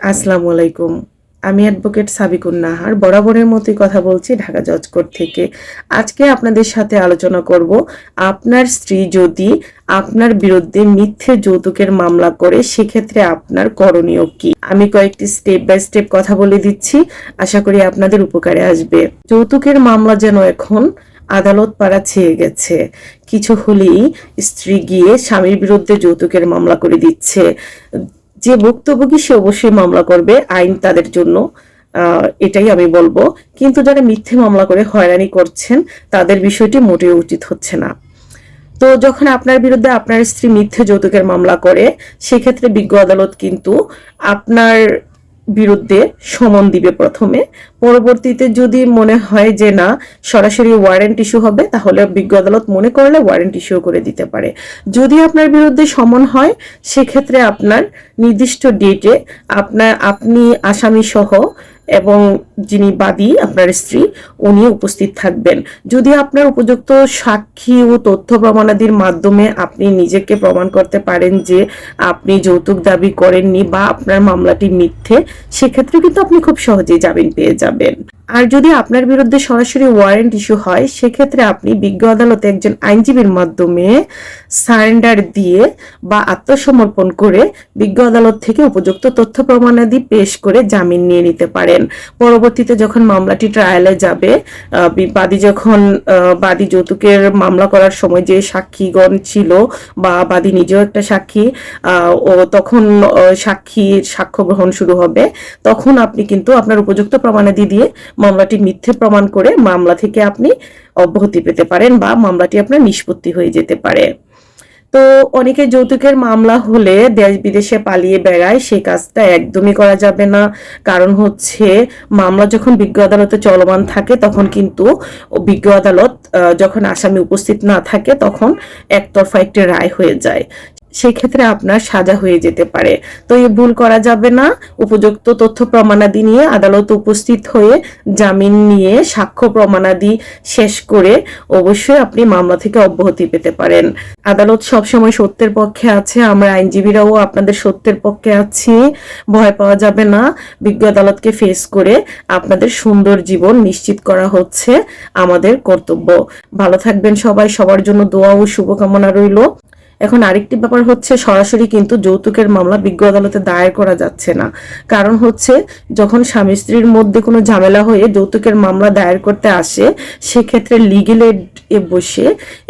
আসসালামু আলাইকুম। আমি অ্যাডভোকেট সাবিকুন নাহার বরাবরের মতোই কথা বলছি ঢাকা জজ কোর্ট থেকে। আজকে আপনাদের সাথে আলোচনা করব, আপনার স্ত্রী যদি আপনার বিরুদ্ধে মিথ্যে যৌতুকের মামলা করে, সেক্ষেত্রে আপনার করণীয় কি? আমি কয়েকটি স্টেপ বাই স্টেপ কথা বলে দিচ্ছি, আশা করি আপনাদের উপকারে আসবে। যৌতুকের মামলা যেন এখন আদালত পাড়া ছেয়ে গেছে। কিছু হলেই স্ত্রী গিয়ে স্বামীর বিরুদ্ধে যৌতুকের মামলা করে দিচ্ছে। যে ভুক্তভোগী সে অবশ্যই মামলা করবে, আইন তাদের জন্য এটাই আমি বলব। কিন্তু যারা মিথ্যে মামলা করে হয়রানি করছেন, তাদের বিষয়টি মোটেও উচিত হচ্ছে না। তো যখন আপনার বিরুদ্ধে আপনার স্ত্রী মিথ্যে যৌতুকের মামলা করে, সেক্ষেত্রে বিজ্ঞ আদালত কিন্তু আপনার বিরুদ্ধে সমন দিবে প্রথমে। পরবর্তীতে যদি মনে হয় যে না, সরাসরি ওয়ারেন্ট ইস্যু হবে, তাহলে বিজ্ঞ আদালত মনে করলে ওয়ারেন্ট ইস্যু করে দিতে পারে। যদি আপনার বিরুদ্ধে সমন হয়, সেক্ষেত্রে আপনার নির্দিষ্ট ডেটে আপনার আপনি আসামি সহ এবং যিনি বাদী, আপনার স্ত্রী উনি উপস্থিত থাকবেন। যদি আপনার উপযুক্ত সাক্ষী ও তথ্য প্রমাণাদির মাধ্যমে আপনি নিজেকে প্রমাণ করতে পারেন যে আপনি যৌতুক দাবি করেননি বা আপনার মামলাটি মিথ্যে, সেক্ষেত্রে কিন্তু আপনি খুব সহজেই জামিন পেয়ে যাবেন। আর যদি আপনার বিরুদ্ধে সরাসরি ওয়ারেন্ট ইস্যু হয়, সেক্ষেত্রে আপনি বিজ্ঞ আদালতে একজন আইনজীবীর মাধ্যমে সারেন্ডার দিয়ে বা আত্মসমর্পণ করে বিজ্ঞ আদালত থেকে উপযুক্ত তথ্য প্রমাণাদি পেশ করে জামিন নিয়ে নিতে পারেন। পরবর্তীতে যখন মামলাটি ট্রায়ালে যাবে বাদী যখন বাদী যৌতুকের মামলা করার সময় যে সাক্ষীগণ ছিল বা বাদী নিজেও একটা সাক্ষী ও তখন সাক্ষীর সাক্ষ্য গ্রহণ শুরু হবে, তখন আপনি কিন্তু আপনার উপযুক্ত প্রমাণাদি দিয়ে মামলাটি মিথ্যে প্রমাণ করে মামলা থেকে আপনি অব্যাহতি পেতে পারেন বা মামলাটি আপনার নিষ্পত্তি হয়ে যেতে পারে। তো অনেকে যৌতুকের মামলা হলে দেশ বিদেশে পালিয়ে বেড়ায় সেই কাজটা একদমই করা যাবে না। কারণ হচ্ছে, মামলা যখন বিজ্ঞ আদালতে চলমান থাকে, তখন কিন্তু বিজ্ঞ আদালত যখন আসামি উপস্থিত না থাকে, তখন একতরফা একটি রায় হয়ে যায়। সেক্ষেত্রে আপনার সাজা হয়ে যেতে পারে। তো এই ভুল করা যাবে না। উপযুক্ত তথ্য প্রমাণাদি নিয়ে আদালত উপস্থিত হয়ে জামিন নিয়ে সাক্ষ্য প্রমাণাদি শেষ করে অবশ্যই আপনি মামলা থেকে অব্যাহতি পেতে পারেন। আদালত সবসময় সত্যের পক্ষে আছে। আমরা আইনজীবীরাও আপনাদের সত্যের পক্ষে আছি। ভয় পাওয়া যাবে না। বিজ্ঞ আদালতকে ফেস করে আপনাদের সুন্দর জীবন নিশ্চিত করা হচ্ছে আমাদের কর্তব্য। ভালো থাকবেন সবাই। সবার জন্য দোয়া ও শুভকামনা রইল। এখন আরেকটি ব্যাপার হচ্ছে, সরাসরি কিন্তু যৌতুকের মামলা বিজ্ঞ আদালতে দায়ের করা যাচ্ছে না। কারণ হচ্ছে, যখন স্বামী স্ত্রীর মধ্যে কোনো ঝামেলা হয়ে যৌতুকের মামলা দায়ের করতে আসে, সেক্ষেত্রে লিগেল এ বসে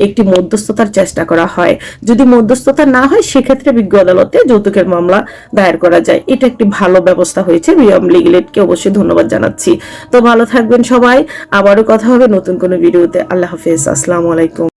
একটি মধ্যস্থতার চেষ্টা করা হয়। যদি মধ্যস্থতা না হয়, সেক্ষেত্রে বিজ্ঞ আদালতে যৌতুকের মামলা দায়ের করা যায়। এটা একটি ভালো ব্যবস্থা হয়েছে। লিগেল এডকে অবশ্যই ধন্যবাদ জানাচ্ছি। তো ভালো থাকবেন সবাই। আবারও কথা হবে নতুন কোনো ভিডিওতে। আল্লাহ হাফেজ। আসসালামু আলাইকুম।